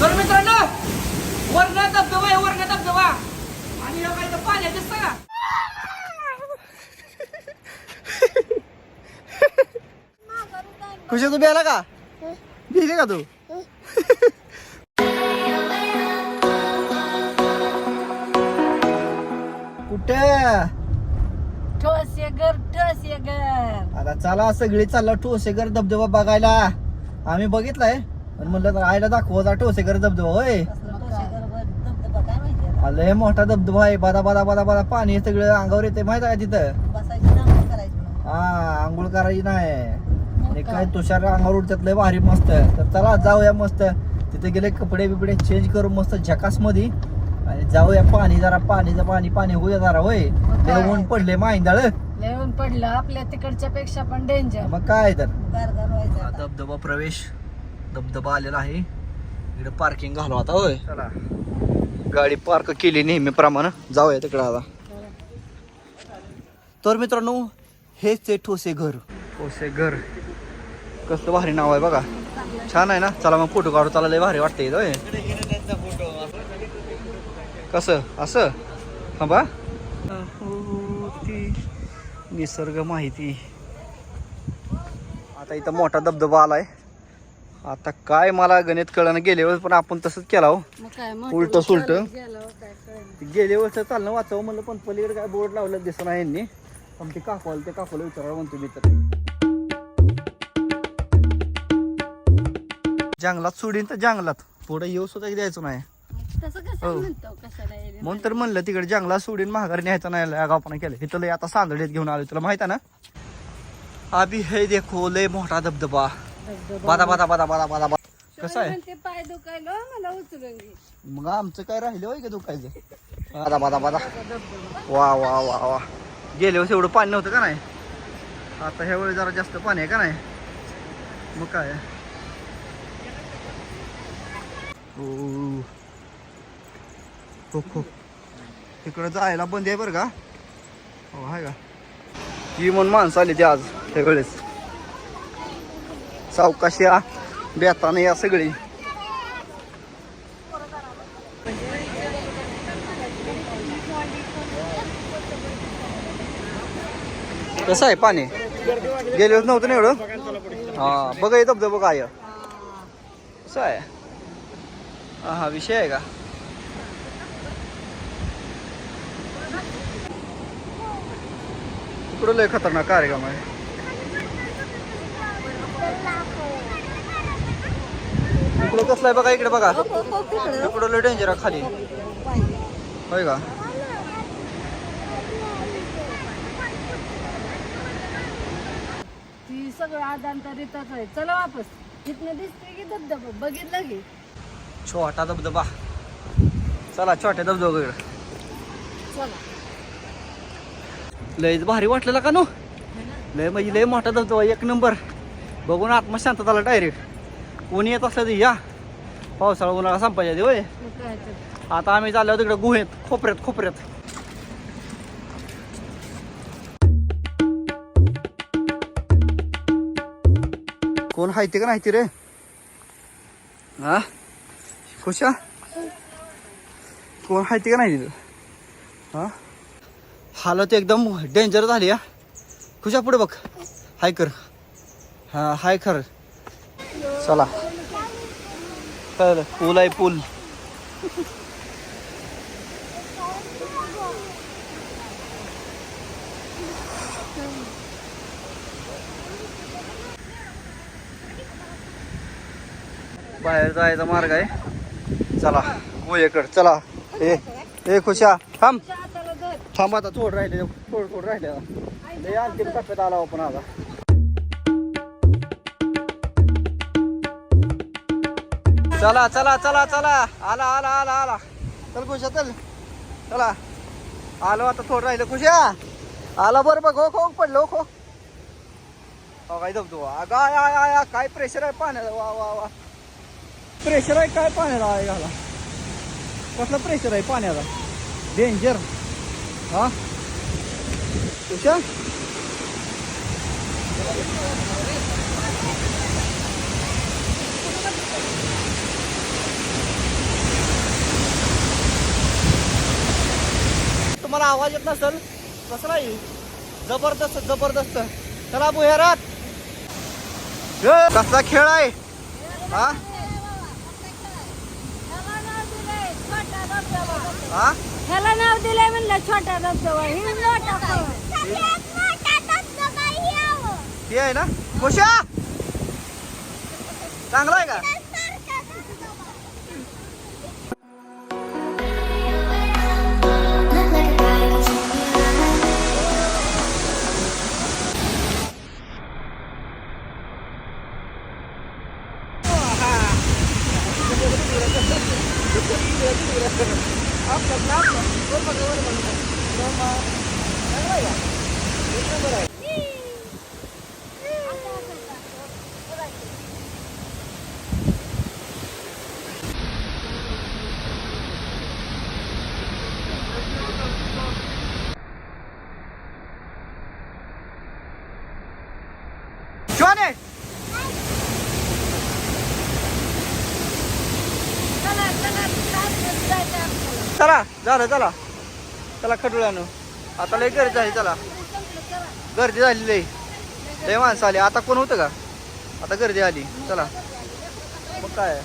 तर मित्रांनो वरण धबधबा आहे वरण धबधबा. आणि हे काय तर पाण्यात दिसतं का? खुशी तू बेला का? भिली का तू? कुठे? ठोसेगर ठोसेगर आता चला सगळी चालला ठोसेगर धबधबा बघायला. आम्ही बघितलाय. पण म्हणलं तर आईला दाखवा ठोसेगर धबधबा होय. आलंय मोठा धबधबा आहे. बादा बादा बादा बादा पाणी सगळं. अंगावर येते माहीत आहे तिथं? बसायची नांगरट करायची हा आंघोळ करायची नाही. आणि काय तुषार अंगावर उडतात लय भारी मस्त. तर चला जाऊया मस्त. तिथे गेले कपडे बिपडे चेंज करून मस्त झकासमध्ये आणि जाऊया पाणी जरा पाणीचं पाणी पाणी होऊया जरा होय? लय ऊन पडले माहिंदाळ. पडलं आपल्या तिकडच्या पेक्षा पण डेंजर मग काय तर. धबधबा प्रवेश. धबधबा आलेला आहे. इकडे पार्किंग घालू आता होय. चला. गाडी पार्क केली नेहमीप्रमाणे. जाऊया तिकडे आता. तर मित्रांनो हेच ते ठोसे घर. ठोसे घर. कसलं भारी नाव आहे बघा. छान आहे ना? चला मग फोटो काढू. चला लय भारी वाटते होय. कसं? असं? हा बा निसर्ग माहिती. आता इथं मोठा धबधबा आलाय. आता काय मला गणित कळणं गेले वेळेस पण आपण तसंच केला हो उलटं सुलटं. गेलं हो, काय कळलं. गेले वर्ष चालणं वाचावं म्हणलं पण पलीकडे काय बोर्ड लावलं दिसत नाही यांनी पण ते काकवाल ते काकवाला विचारावं म्हणतो मी तर जंगलात सोडीन तर जंगलात पुढे येऊ सुद्धा द्यायचं नाही हो. येईल? म्हणून तर म्हणलं तिकडे जंगलात सोडीन महागारी न्यायचं नाही आपण केलं इथं लय आता सांदडीत घेऊन आलो तुला माहीत आहे ना अभि हे देखो लय मोठा धबधबा. बादा बादा बादा बादा बादा बादा. कसं आहे? म्हणते पाय दुखायलो मला उचलून घे. मग आमचं काय राहिलं होय का दुखायचं? बादा बादा बादा. वा वा वा वा. गेल्या वर्षी एवढं पाणी नव्हतं का नाही? आता ह्या वेळी जरा जास्त पाणी आहे का नाही? मग काय. हो हो. तिकडं जायला बंद आहे बरं का? हो आहे का? ही म्हणून माणसं आली ती आज त्यावेळेस सावकाशी या बेताने या सगळी. कसं आहे पाणी? गेले नव्हतं ना एवढं? हा बघा येतो धबधबा काय कसं आहे? हा हा विषय आहे का? इकडं लय खतरनाक कार्यक्रम आहे. इकडं कसलं आहे बघा इकडे बघा. हो, हो, हो. इकडं लय डेंजर आहे खाली. होय का? ती सगळं आदांतरितच आहे. चला वापस. इथनं दिसते की धबधबा? बघितलं की. छोटा धबधबा. चला छोट्या धबधबा चला. लयच भारी वाटलेला का नो? लय म्हणजे लय मोठा धबधबा एक नंबर. बघून आत्मशांत झाला डायरेक्ट कोणी येत असलं तर या. पावसाळा उन्हाळा संपायच्या आधी होय. आता आम्ही चाललो तिकडे गुहेत खोपऱ्यात खोपऱ्यात. कोण हायते का नाही रे? हा? खुशा कोण हायते का नाही तिथं? हा? हालत एकदम डेंजर झाली हा. खुशा पुढे बघ. हाय कर. हा हाय खरं. चला. तर पूल आहे पूल. बाहेर जायचा मार्ग आहे. चला गोयकड. चला. ए ए खुशा थांब. थांब आता चोड राहिले चोड चोड राहिले. अंतिम टप्प्यात आला आपण आता. चला चला चला चला. आला आला आला आला. चल खुशा चल. चला. आलो आता थोडं राहिलं खुशा. आला बरं बघ हो खो पडलो हो. खो काय दबतो अगं आय आय काय प्रेशर आहे पाण्याला? वा वा वा. प्रेशर आहे काय पाण्याला? आहे घाला कसलं प्रेशर आहे पाण्याला? डेंजर हा? तुषा तुम्हाला आवाज येत नसेल कसला आहे जबरदस्त जबरदस्त. चला बुहेरात. कसला खेळ आहे? हा? हा? ह्याला नाव दिलंय म्हणलं छोटा धबधबा. ही मोठा खवा. ते आहे ना? खुशा? चांगला आहे का? Johnny! चला झालं चला. चला खटुळ्यानं. आता लय गर्दी झाली चला. गर्दी झाली लय. लय माणसं आली. आता कोण होतं का? आता गर्दी आली. चला. मग काय?